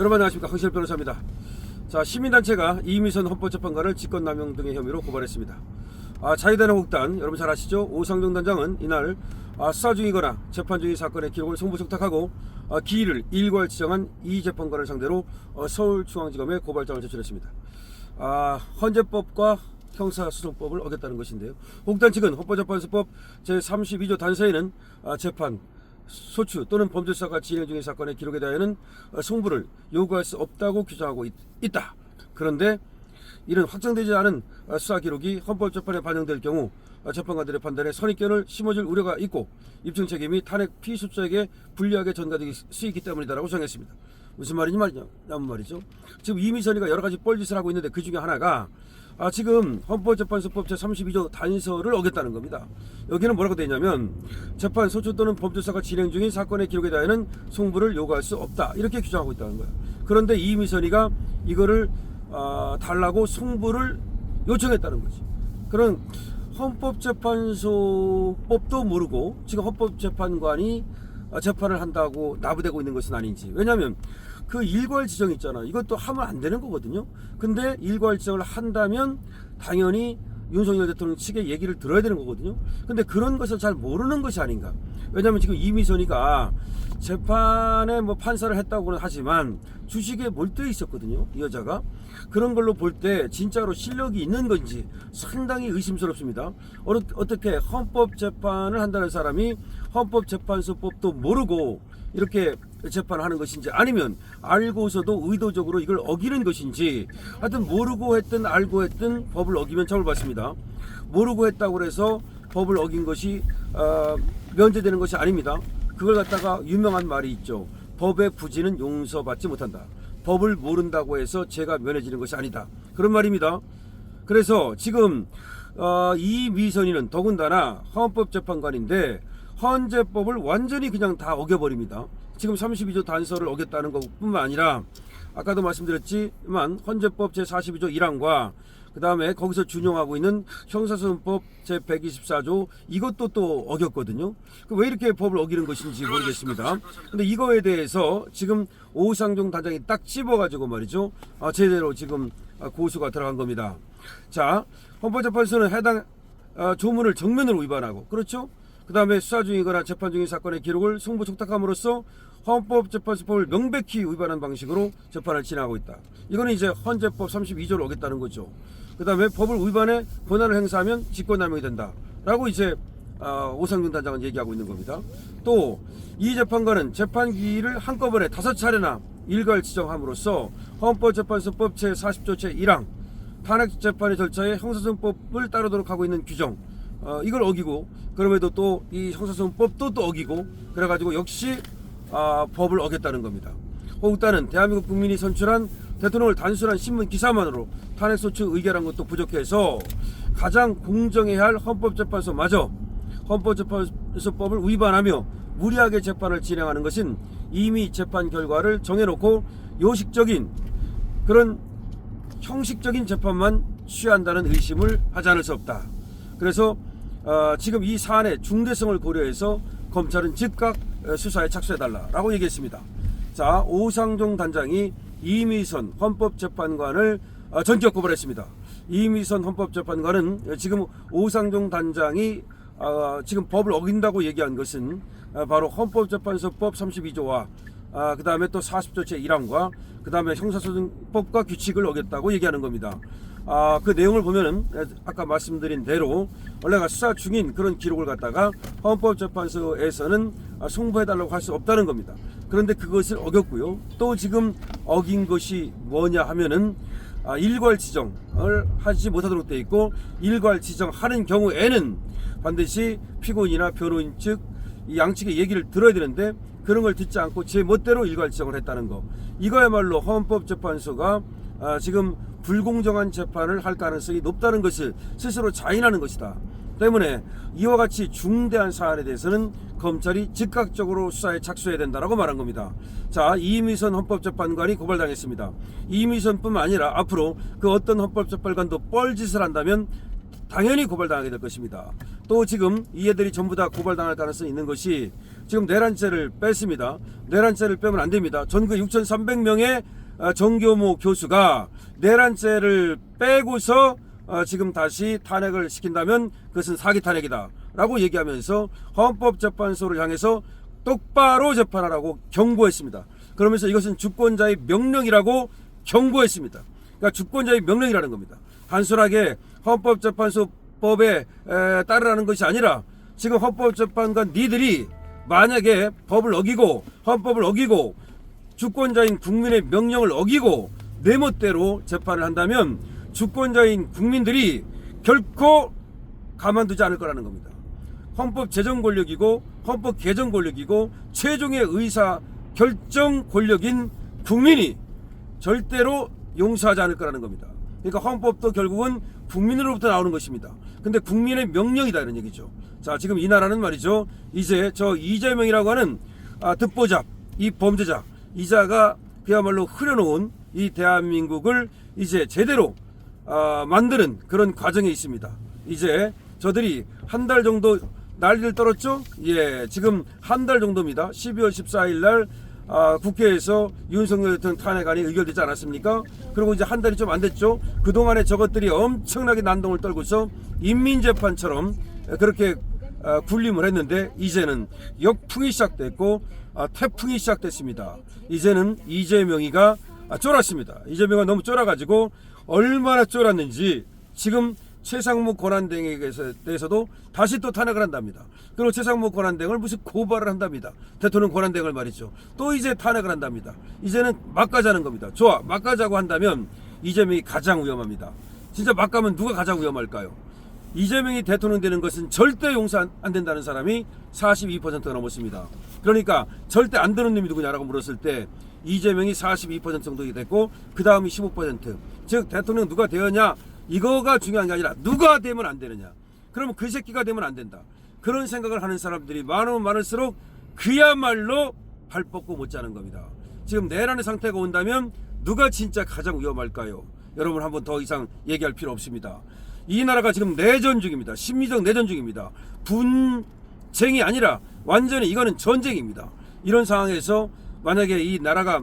여러분 안녕하십니까 황실 변호사입니다. 자 시민단체가 이미선 헌법재판관을 직권남용 등의 혐의로 고발했습니다. 아, 자유대한민국단 여러분 잘 아시죠? 오상정 단장은 이날 아, 수사 중이거나 재판 중인 사건의 기록을 송부속탁하고 아, 기일을 일괄 지정한 이 재판관을 상대로 어, 서울중앙지검에 고발장을 제출했습니다. 아, 헌재법과 형사소송법을 어겼다는 것인데요. 옥단 측은 헌법재판소법 제32조 단서에는 아, 재판, 소추 또는 범죄사가 진행 중인 사건의 기록에 대하여는 어, 송부를 요구할 수 없다고 규정하고 있, 다 그런데 이런 확정되지 않은 어, 수사 기록이 헌법재판에 반영될 경우 어, 재판관들의 판단에 선입견을 심어줄 우려가 있고 입증 책임이 탄핵 피의수자에게 불리하게 전가될 수 있기 때문이다라고 정했습니다. 무슨 말이냐 말이냐면 말이죠. 지금 이미 선이가 여러 가지 뻘짓을 하고 있는데 그 중에 하나가 아, 지금 헌법재판소법 제32조 단서를 어겼다는 겁니다. 여기는 뭐라고 되어 있냐면 재판 소추 또는 범죄사가 진행 중인 사건의 기록에 대하여는 송부를 요구할 수 없다 이렇게 규정하고 있다는 거예요. 그런데 이미선이가 이거를 아, 달라고 송부를 요청했다는 거지. 그런 헌법재판소법도 모르고 지금 헌법재판관이 아, 재판을 한다고 나부되고 있는 것은 아닌지. 왜냐하면 그 일괄 지정 있잖아. 이것도 하면 안 되는 거거든요. 근데 일괄 지정을 한다면 당연히 윤석열 대통령 측의 얘기를 들어야 되는 거거든요. 근데 그런 것을 잘 모르는 것이 아닌가. 왜냐하면 지금 이미선이가 재판에 뭐 판사를 했다고는 하지만 주식에 몰두해 있었거든요. 이 여자가. 그런 걸로 볼 때 진짜로 실력이 있는 건지 상당히 의심스럽습니다. 어떻게 헌법재판을 한다는 사람이 헌법재판소법도 모르고 이렇게 재판을 하는 것인지 아니면 알고서도 의도적으로 이걸 어기는 것인지 하여튼 모르고 했든 알고 했든 법을 어기면 처벌받습니다. 모르고 했다고 해서 법을 어긴 것이 어, 면제되는 것이 아닙니다. 그걸 갖다가 유명한 말이 있죠. 법의 부지는 용서받지 못한다. 법을 모른다고 해서 죄가 면해지는 것이 아니다. 그런 말입니다. 그래서 지금 어, 이 미선이는 더군다나 헌법재판관인데 헌재법을 완전히 그냥 다 어겨버립니다. 지금 32조 단서를 어겼다는 것뿐만 아니라 아까도 말씀드렸지만 헌재법 제42조 1항과 그 다음에 거기서 준용하고 있는 형사소송법 제124조 이것도 또 어겼거든요. 그왜 이렇게 법을 어기는 것인지 모르겠습니다. 근데 이거에 대해서 지금 오상종 단장이 딱 집어가지고 말이죠. 아, 제대로 지금 아, 고수가 들어간 겁니다. 자, 헌법재판소는 해당 아, 조문을 정면으로 위반하고 그렇죠? 그 다음에 수사 중이거나 재판 중인 사건의 기록을 송부 촉탁함으로써 헌법 재판소법을 명백히 위반한 방식으로 재판을 진행하고 있다. 이거는 이제 헌재법 32조를 어겼다는 거죠. 그 다음에 법을 위반해 권한을 행사하면 직권남용이 된다. 라고 이제 아, 오상준 단장은 얘기하고 있는 겁니다. 또 이 재판관은 재판 기일을 한꺼번에 다섯 차례나 일괄 지정함으로써 헌법재판소법 제 40조 제 1항 탄핵 재판의 절차에 형사소송법을 따르도록 하고 있는 규정 어, 이걸 어기고 그럼에도 또 이 형사소송법도 또 어기고 그래가지고 역시 아, 법을 어겼다는 겁니다. 호국단은 대한민국 국민이 선출한 대통령을 단순한 신문 기사만으로 탄핵 소추 의결한 것도 부족해서 가장 공정해야 할 헌법재판소마저 헌법재판소법을 위반하며 무리하게 재판을 진행하는 것은 이미 재판 결과를 정해놓고 요식적인 그런 형식적인 재판만 취한다는 의심을 하지 않을 수 없다. 그래서 어, 지금 이 사안의 중대성을 고려해서 검찰은 즉각 어, 수사에 착수해달라라고 얘기했습니다. 자 오상종 단장이 이미선 헌법재판관을 어, 전격 고발했습니다. 이미선 헌법재판관은 지금 오상종 단장이 어, 지금 법을 어긴다고 얘기한 것은 어, 바로 헌법재판소법 32조와 아, 그 다음에 또 40조 제1항과 그 다음에 형사소송법과 규칙을 어겼다고 얘기하는 겁니다. 아, 그 내용을 보면은 에, 아까 말씀드린 대로 원래가 수사 중인 그런 기록을 갖다가 헌법재판소에서는 아, 송부해달라고 할 수 없다는 겁니다. 그런데 그것을 어겼고요. 또 지금 어긴 것이 뭐냐 하면은 아, 일괄 지정을 하지 못하도록 되어 있고 일괄 지정하는 경우에는 반드시 피고인이나 변호인 측이 양측의 얘기를 들어야 되는데 그런 걸 듣지 않고 제 멋대로 일괄 지정을 했다는 거. 이거야말로 헌법재판소가 아, 지금 불공정한 재판을 할 가능성이 높다는 것을 스스로 자인하는 것이다. 때문에 이와 같이 중대한 사안에 대해서는 검찰이 즉각적으로 수사에 착수해야 된다라고 말한 겁니다. 자, 이미선 헌법재판관이 고발당했습니다. 이미선뿐만 아니라 앞으로 그 어떤 헌법재판관도 뻘짓을 한다면 당연히 고발당하게 될 것입니다. 또 지금 이 애들이 전부 다 고발당할 가능성이 있는 것이 지금 내란죄를 뺐습니다. 내란죄를 빼면 안 됩니다. 전국 6,300명의 어, 정교모 교수가 내란죄를 빼고서 어, 지금 다시 탄핵을 시킨다면 그것은 사기 탄핵이다 라고 얘기하면서 헌법재판소를 향해서 똑바로 재판하라고 경고했습니다. 그러면서 이것은 주권자의 명령이라고 경고했습니다. 그러니까 주권자의 명령이라는 겁니다. 단순하게 헌법재판소법에 에, 따르라는 것이 아니라 지금 헌법재판관 니들이 만약에 법을 어기고 헌법을 어기고 주권자인 국민의 명령을 어기고 내 멋대로 재판을 한다면 주권자인 국민들이 결코 가만두지 않을 거라는 겁니다. 헌법 제정 권력이고 헌법 개정 권력이고 최종의 의사 결정 권력인 국민이 절대로 용서하지 않을 거라는 겁니다. 그러니까 헌법도 결국은 국민으로부터 나오는 것입니다. 근데 국민의 명령이다 이런 얘기죠. 자, 지금 이 나라는 말이죠. 이제 저 이재명이라고 하는 아, 듣보잡, 이 범죄자, 이자가 그야말로 흐려놓은 이 대한민국을 이제 제대로 아, 만드는 그런 과정에 있습니다. 이제 저들이 한 달 정도 난리를 떨었죠? 예, 지금 한 달 정도입니다. 12월 14일 날 아, 국회에서 윤석열 대통령 탄핵안이 의결되지 않았습니까? 그리고 이제 한 달이 좀 안 됐죠. 그 동안에 저것들이 엄청나게 난동을 떨고서 인민재판처럼 그렇게 아, 군림을 했는데 이제는 역풍이 시작됐고 아, 태풍이 시작됐습니다. 이제는 이재명이가 아, 쫄았습니다. 이재명은 너무 쫄아가지고 얼마나 쫄았는지 지금 최상무 권한대행에 대해서도 다시 또 탄핵을 한답니다. 그리고 최상무 권한대행을 무슨 고발을 한답니다. 대통령 권한대행을 말이죠. 또 이제 탄핵을 한답니다. 이제는 막 가자는 겁니다. 좋아, 막 가자고 한다면 이재명이 가장 위험합니다. 진짜 막 가면 누가 가장 위험할까요? 이재명이 대통령 되는 것은 절대 용서 안- 안 된다는 사람이 42%가 넘었습니다. 그러니까 절대 안 되는 놈이 누구냐라고 물었을 때 이재명이 42% 정도 됐고 그 다음이 15%. 즉 대통령 누가 되었냐 이거가 중요한 게 아니라 누가 되면 안 되느냐. 그러면 그 새끼가 되면 안 된다. 그런 생각을 하는 사람들이 많으면 많을수록 그야말로 발 뻗고 못 자는 겁니다. 지금 내란의 상태가 온다면 누가 진짜 가장 위험할까요? 여러분 한 번 더 이상 얘기할 필요 없습니다. 이 나라가 지금 내전 중입니다. 심리적 내전 중입니다. 분 쟁이 아니라 완전히 이거는 전쟁입니다. 이런 상황에서 만약에 이 나라가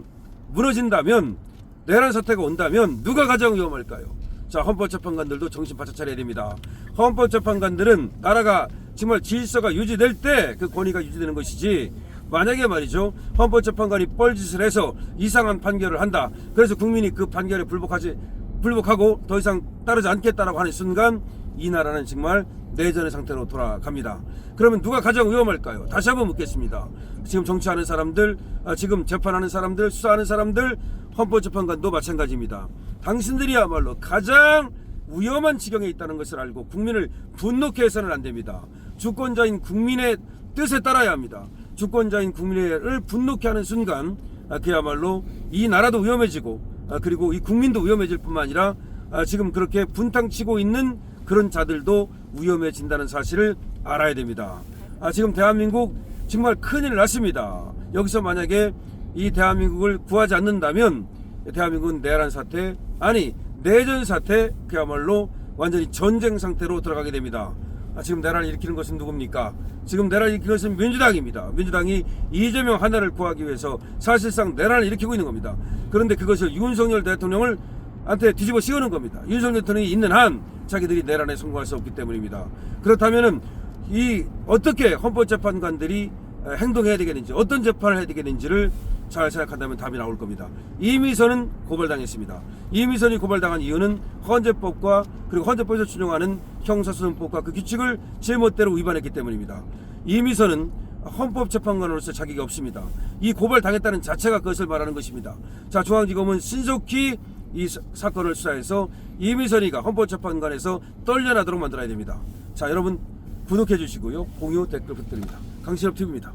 무너진다면 내란 사태가 온다면 누가 가장 위험할까요? 자 헌법재판관들도 정신 바짝 차려야 됩니다. 헌법재판관들은 나라가 정말 질서가 유지될 때 그 권위가 유지되는 것이지 만약에 말이죠 헌법재판관이 뻘짓을 해서 이상한 판결을 한다. 그래서 국민이 그 판결에 불복하지 불복하고 더 이상 따르지 않겠다라고 하는 순간 이 나라는 정말 내전의 상태로 돌아갑니다. 그러면 누가 가장 위험할까요? 다시 한번 묻겠습니다. 지금 정치하는 사람들, 아, 지금 재판하는 사람들, 수사하는 사람들, 헌법재판관도 마찬가지입니다. 당신들이야말로 가장 위험한 지경에 있다는 것을 알고 국민을 분노케 해서는 안 됩니다. 주권자인 국민의 뜻에 따라야 합니다. 주권자인 국민을 분노케 하는 순간 아, 그야말로 이 나라도 위험해지고 아, 그리고 이 국민도 위험해질 뿐만 아니라 아, 지금 그렇게 분탕치고 있는 그런 자들도 위험해진다는 사실을 알아야 됩니다. 아, 지금 대한민국 정말 큰일 났습니다. 여기서 만약에 이 대한민국을 구하지 않는다면 대한민국은 내란 사태 아니 내전 사태 그야말로 완전히 전쟁 상태로 들어가게 됩니다. 아, 지금 내란을 일으키는 것은 누굽니까? 지금 내란을 일으키는 것은 민주당입니다. 민주당이 이재명 하나를 구하기 위해서 사실상 내란을 일으키고 있는 겁니다. 그런데 그것을 윤석열 대통령을 한테 뒤집어 씌우는 겁니다. 윤석열 대통령이 있는 한 자기들이 내란에 성공할 수 없기 때문입니다. 그렇다면은 이 어떻게 헌법재판관들이 에, 행동해야 되겠는지 어떤 재판을 해야 되겠는지를 잘 생각한다면 답이 나올 겁니다. 이미선은 고발당했습니다. 이미선이 고발당한 이유는 헌재법과 그리고 헌재법에서 준용하는 형사소송법과 그 규칙을 제멋대로 위반했기 때문입니다. 이미선은 헌법재판관으로서 자격이 없습니다. 이 고발당했다는 자체가 그것을 말하는 것입니다. 자, 중앙지검은 신속히 이 사- 사건을 수사해서 이미선이가 헌법재판관에서 떨려나도록 만들어야 됩니다. 자, 여러분 구독해 주시고요. 공유 댓글 부탁드립니다. 강신업 TV입니다.